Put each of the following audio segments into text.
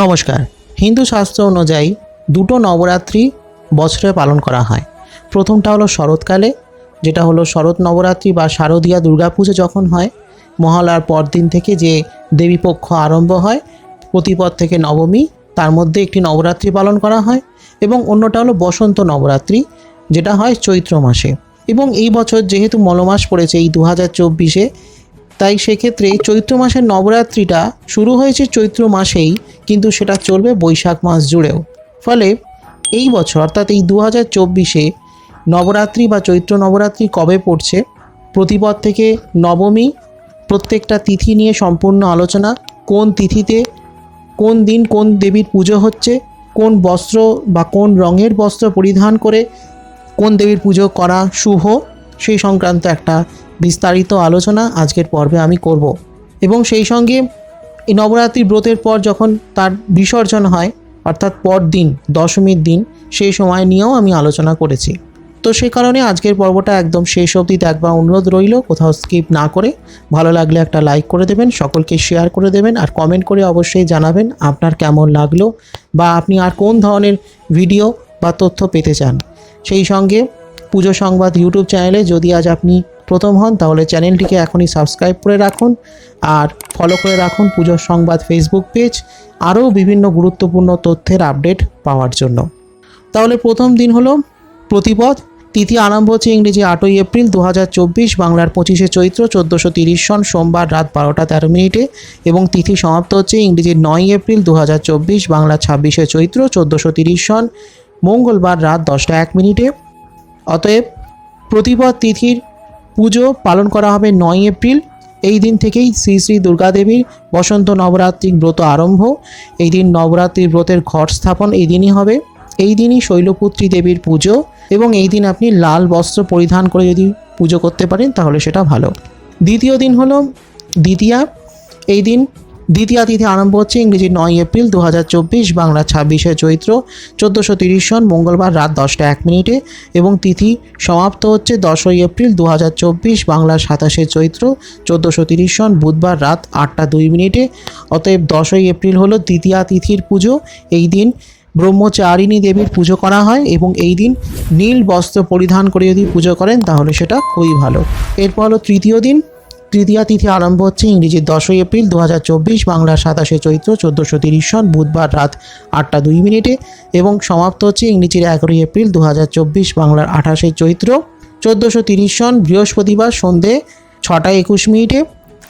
নমস্কার। হিন্দু শাস্ত্র অনুযায়ী দুটো নবরাত্রি বছরে পালন করা হয়। প্রথমটা হলো শরৎকালে, যেটা হলো শরৎ নবরাত্রি বা শারদীয়া দুর্গাপুজো যখন হয়, মহালয়ার পরদিন থেকে যে দেবীপক্ষ আরম্ভ হয়, প্রতিপদ থেকে নবমী, তার মধ্যে একটি নবরাত্রি পালন করা হয় এবং অন্যটা হলো বসন্ত নবরাত্রি, যেটা হয় চৈত্র মাসে। এবং এই বছর যেহেতু মলমাস পড়েছে, এই দু হাজার চব্বিশে তাই সেক্ষেত্রে চৈত্র মাসের নবরাত্রিটা শুরু হয়েছে চৈত্র মাসেই, কিন্তু সেটা চলবে বৈশাখ মাস জুড়েও। ফলে এই বছর, অর্থাৎ এই দু হাজার চব্বিশে নবরাত্রি বা চৈত্র নবরাত্রি কবে পড়ছে? প্রতিপদ থেকে নবমী, প্রত্যেকটা তিথি নিয়ে সম্পূর্ণ আলোচনা। কোন তিথিতে, কোন দিন কোন দেবীর পুজো হচ্ছে? কোন বস্ত্র বা কোন রঙের বস্ত্র পরিধান করে কোন দেবীর পুজো করা শুভ? সেই সংক্রান্ত একটা বিস্তারিত আলোচনা আজকের পর্বে আমি করব। এবং সেই সঙ্গে এই নবরাত্রি ব্রতের পর যখন তার বিসর্জন হয়, অর্থাৎ পরদিন, দশমীর দিন, সেই সময় নিয়েও আমি আলোচনা করেছি। তো সেই কারণে আজকের পর্বটা একদম শেষ অবধি দেখবার অনুরোধ রইল। কোথাও স্কিপ না করে ভালো লাগলে একটা লাইক করে দেবেন, সকলকে শেয়ার করে দেবেন, আর কমেন্ট করে অবশ্যই জানাবেন আপনার কেমন লাগল বা আপনি আর কোন ধরনের ভিডিও বা তথ্য পেতে চান। সেই সঙ্গে পুজো সংবাদ ইউটিউব চ্যানেলে যদি আজ আপনি প্রথম হন, তাহলে চ্যানেলটিকে এখনই সাবস্ক্রাইব করে রাখুন আর ফলো করে রাখুন পুজোর সংবাদ ফেসবুক পেজ আরও বিভিন্ন গুরুত্বপূর্ণ তথ্যের আপডেট পাওয়ার জন্য। তাহলে প্রথম দিন হলো প্রতিপদ তিথি আরম্ভ হচ্ছে ইংরেজি আটই এপ্রিল দু হাজার চব্বিশ, বাংলার পঁচিশে চৈত্র চোদ্দোশো তিরিশ সন, সোমবার রাত বারোটা তেরো মিনিটে এবং তিথি সমাপ্ত হচ্ছে ইংরেজি নয় এপ্রিল দু বাংলার ছাব্বিশে চৈত্র চোদ্দোশো তিরিশ সন, মঙ্গলবার রাত দশটা এক মিনিটে। অতএব প্রতিপদ তিথির পুজো পালন করা হবে নয় এপ্রিল। এই দিন থেকেই শ্রী শ্রী দুর্গাদেবীর বসন্ত নবরাত্রি ব্রত আরম্ভ। এই দিন নবরাত্রি ব্রতের ঘট স্থাপন এই দিনই হবে। এই দিনই শৈলপুত্রী দেবীর পুজো এবং এই দিন আপনি লাল বস্ত্র পরিধান করে যদি পুজো করতে পারেন তাহলে সেটা ভালো। দ্বিতীয় দিন হলো দ্বিতীয়া। এই দিন দ্বিতীয়া তিথি আরম্ভ হচ্ছে ইংরেজি নয় এপ্রিল দু বাংলা ছাব্বিশে চৈত্র চোদ্দোশো তিরিশ সন মঙ্গলবার রাত দশটা এক মিনিটে এবং তিথি সমাপ্ত হচ্ছে দশই এপ্রিল দু হাজার চব্বিশ বাংলার সাতাশে চৈত্র চোদ্দোশো তিরিশ সন বুধবার রাত আটটা দুই মিনিটে। অতএব দশই এপ্রিল হলো দ্বিতীয়া তিথির পুজো। এই দিন ব্রহ্মচারিণী দেবীর পুজো করা হয় এবং এই দিন নীল বস্ত্র পরিধান করে যদি পুজো করেন তাহলে সেটা খুবই ভালো। এরপর হলো তৃতীয় দিন। তৃতীয়া তিথি আরম্ভ হচ্ছে ইংরেজি দশই এপ্রিল দু হাজার চব্বিশ বাংলার সাতাশে চৈত্র চোদ্দোশো তিরিশ সন বুধবার রাত আটটা দুই মিনিটে এবং সমাপ্ত হচ্ছে ইংরেজির এগারোই এপ্রিল দু হাজার চব্বিশ বাংলার আঠাশে চৈত্র চোদ্দোশো তিরিশ সন বৃহস্পতিবার সন্ধে ছটা একুশ মিনিটে।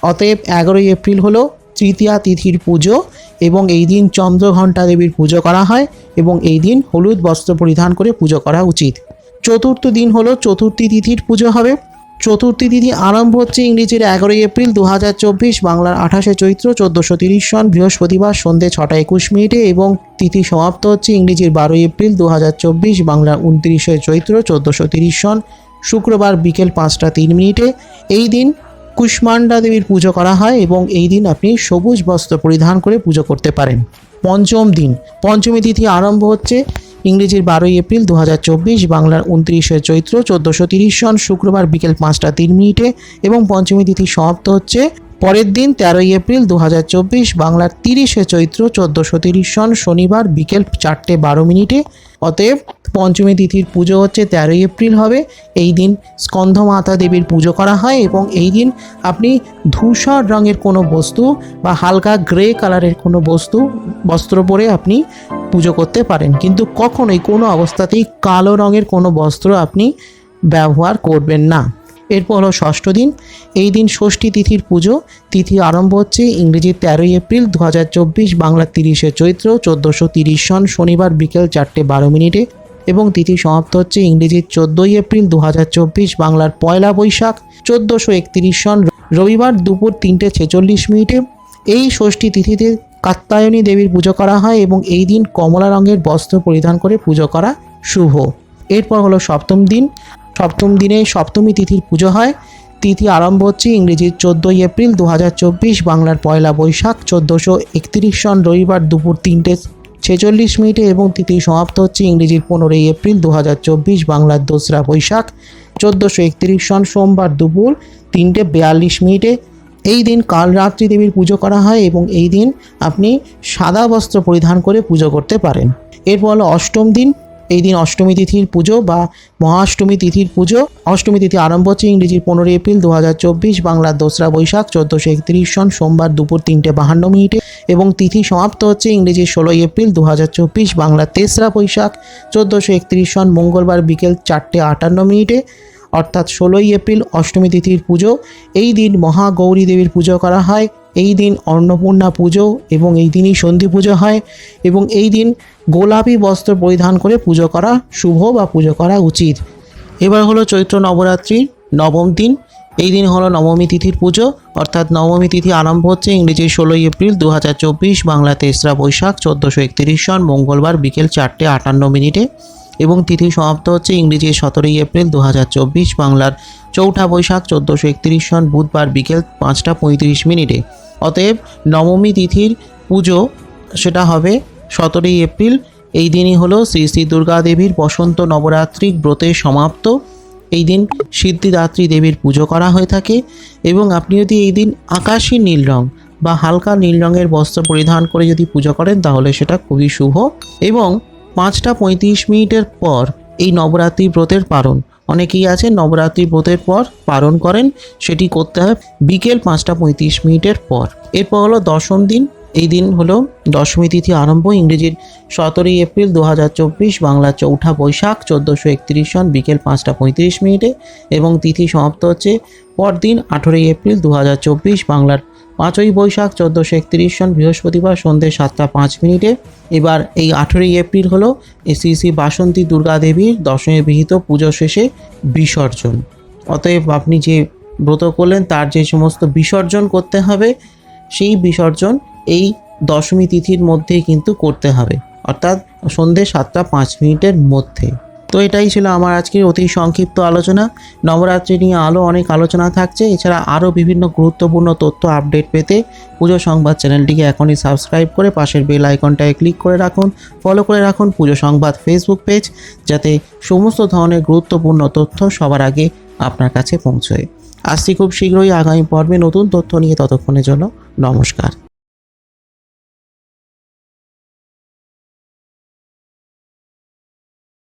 অতএব এগারোই এপ্রিল হলো তৃতীয়া তিথির পুজো এবং এই দিন চন্দ্রঘণ্টা দেবীর পুজো করা হয় এবং এই দিন হলুদ বস্ত্র পরিধান করে পুজো করা উচিত। চতুর্থ দিন হলো চতুর্থী তিথির পুজো হবে। চতুর্থী তিথি আরম্ভ হচ্ছে ইংরেজির এগারোই এপ্রিল দু হাজার চব্বিশ বাংলার আঠাশে চৈত্র চোদ্দোশো তিরিশ সন বৃহস্পতিবার সন্ধে ছটা একুশ মিনিটে এবং তিথি সমাপ্ত হচ্ছে ইংরেজির বারোই এপ্রিল দু হাজার চব্বিশ বাংলার উনত্রিশে চৈত্র চোদ্দোশো তিরিশ সন শুক্রবার বিকেল পাঁচটা তিন মিনিটে। এই দিন কুষ্মান্ডা দেবীর পুজো করা হয় এবং এই দিন আপনি সবুজ বস্ত্র পরিধান করে পুজো করতে পারেন। পঞ্চম দিন। পঞ্চমী তিথি আরম্ভ হচ্ছে ইংরেজির বারোই এপ্রিল দু বাংলার উনত্রিশে চৈত্র চোদ্দশো সন শুক্রবার বিকেল পাঁচটা তিন মিনিটে এবং পঞ্চমী তিথি সমাপ্ত হচ্ছে পরের দিন তেরোই এপ্রিল দু হাজার চব্বিশ বাংলার তিরিশে চৈত্র চোদ্দোশো তিরিশ সন শনিবার বিকেল চারটে বারো মিনিটে। অতএব পঞ্চমী তিথির পুজো হচ্ছে তেরোই এপ্রিল হবে। এই দিন স্কন্ধমাতা দেবীর পুজো করা হয় এবং এই দিন আপনি ধূসর রঙের কোনো বস্তু বা হালকা গ্রে কালারের কোনো বস্তু, বস্ত্র পরে আপনি পুজো করতে পারেন। কিন্তু কখনোই কোনো অবস্থাতেই কালো রঙের কোনো বস্ত্র আপনি ব্যবহার করবেন না। এরপর হলো ষষ্ঠ দিন, এই দিন ষষ্ঠী তিথির পুজো, তিথি আরম্ভ হচ্ছে ইংরেজি তেরোই এপ্রিল দু হাজার চব্বিশ বাংলা তিরিশে চৈত্র চোদ্দোশো তিরিশ সন শনিবার বিকেল চারটে বারো মিনিটে এবং তিথি সমাপ্ত হচ্ছে ইংরেজির চোদ্দোই এপ্রিল দু হাজার চব্বিশ বাংলার পয়লা বৈশাখ চোদ্দোশো একত্রিশ সন রবিবার দুপুর তিনটে ছেচল্লিশ মিনিটে। এই ষষ্ঠী তিথিতে কাত্তায়নী দেবীর পুজো করা হয় এবং এই দিন কমলা রঙের বস্ত্র পরিধান করে পুজো করা শুভ। এরপর হলো সপ্তম দিন। সপ্তম দিনে সপ্তমী তিথির পুজো হয়। তিথি আরম্ভ হচ্ছে ইংরেজির চোদ্দোই এপ্রিল দু হাজার চব্বিশ বাংলার পয়লা বৈশাখ চোদ্দোশো একত্রিশ সন রবিবার দুপুর তিনটে ছেচল্লিশ মিনিটে এবং তিথি সমাপ্ত হচ্ছে ইংরেজির পনেরোই এপ্রিল দু হাজার চব্বিশ বাংলার দোসরা বৈশাখ চোদ্দোশো একত্রিশ সন সোমবার দুপুর তিনটে বিয়াল্লিশ মিনিটে। এই দিন কাল রাত্রি দেবীর পুজো করা হয় এবং এই দিন আপনি সাদা বস্ত্র পরিধান করে পুজো করতে পারেন। এরপর হলো অষ্টম দিন। এই দিন অষ্টমী তিথির পুজো বা মহাষ্টমী তিথির পুজো। অষ্টমী তিথি আরম্ভ হচ্ছে ইংরেজির পনেরোই এপ্রিল দু হাজার চব্বিশ বাংলার দোসরা বৈশাখ চোদ্দোশো একত্রিশ সন সোমবার দুপুর তিনটে বাহান্ন মিনিটে এবং তিথি সমাপ্ত হচ্ছে ইংরেজির ষোলোই এপ্রিল দু হাজার চব্বিশ বাংলার তেসরা বৈশাখ চোদ্দোশো একত্রিশ সন মঙ্গলবার বিকেল চারটে আটান্ন মিনিটে। অর্থাৎ ষোলোই এপ্রিল অষ্টমী তিথির পুজো। এই দিন মহাগৌরী দেবীর পুজো করা হয়। এই দিন অন্নপূর্ণা পুজো এবং এই দিনই সন্ধি পুজো হয় এবং এই দিন গোলাপি বস্ত্র পরিধান করে পুজো করা শুভ বা পুজো করা উচিত। এবার হলো চৈত্র নবরাত্রির নবম দিন। এই দিন হলো নবমী তিথির পুজো, অর্থাৎ নবমী তিথি আরম্ভ হচ্ছে ইংরেজির ষোলোই এপ্রিল দু হাজার চব্বিশ বাংলা তেসরা বৈশাখ চোদ্দোশো একত্রিশ সন মঙ্গলবার বিকেল চারটে আটান্ন মিনিটে এবং তিথি সমাপ্ত হচ্ছে ইংরেজি সতেরোই এপ্রিল দু হাজার চব্বিশ বাংলার চৌঠা বৈশাখ চোদ্দোশো একত্রিশ সন বুধবার বিকেল পাঁচটা পঁয়ত্রিশ মিনিটে। অতএব নবমী তিথির পুজো, সেটা হবে সতেরোই এপ্রিল। এই দিনই হলো শ্রী শ্রী দুর্গা দেবীর বসন্ত নবরাত্রি ব্রতের সমাপ্ত। এই দিন সিদ্ধিদাত্রী দেবীর পুজো করা হয়ে থাকে এবং আপনি যদি এই দিন আকাশী নীল রং বা হালকা নীল রঙের বস্ত্র পরিধান করে যদি পুজো করেন, তাহলে সেটা খুবই শুভ। এবং পাঁচটা পঁয়ত্রিশ মিনিটের পর এই নবরাত্রি ব্রতের পালন অনেকেই আছে নবরাত্রি ব্রতের পর পালন করেন, সেটি করতে হয় বিকেল পাঁচটা পঁয়ত্রিশ মিনিটের পর। এরপর হলো দশম দিন, এই দিন হলো দশমী তিথি আরম্ভ, ইংরেজির সতেরোই এপ্রিল দু হাজার চব্বিশ বাংলা চৌঠা বৈশাখ, চোদ্দোশো একত্রিশ সন বিকেল পাঁচটা পঁয়ত্রিশ মিনিটে এবং তিথি সমাপ্ত হচ্ছে পরদিন আঠেরোই এপ্রিল দু হাজার চব্বিশ, বাংলার পাঁচই বৈশাখ, চোদ্দোশো একত্রিশ সন বৃহস্পতিবার সন্ধ্যে সাতটা পাঁচ মিনিটে। এবার এই আঠেরোই এপ্রিল হলো শ্রী শ্রী বাসন্তী দুর্গা দেবীর দশমী বিহিত পুজো শেষে বিসর্জন। অতএব আপনি যে ব্রত করলেন, তার যে সমস্ত বিসর্জন করতে হবে, সেই বিসর্জন এই দশমী তিথির মধ্যেই কিন্তু করতে হবে। অর্থাৎ সন্ধে সাতটা পাঁচ মিনিটের মধ্যে। তো এটাই ছিল আমার আজকের অতি সংক্ষিপ্ত আলোচনা। নবরাত্রি নিয়ে আলো অনেক আলোচনা থাকছে। এছাড়া আরও বিভিন্ন গুরুত্বপূর্ণ তথ্য আপডেট পেতে পুজো সংবাদ চ্যানেলটিকে এখনই সাবস্ক্রাইব করে পাশের বেল আইকনটায় ক্লিক করে রাখুন। ফলো করে রাখুন পুজো সংবাদ ফেসবুক পেজ যাতে সমস্ত ধরনের গুরুত্বপূর্ণ তথ্য সবার আগে আপনার কাছে পৌঁছয়। আসছি খুব শীঘ্রই আগামী পর্বে নতুন তথ্য নিয়ে। ততক্ষণের জন্য নমস্কার।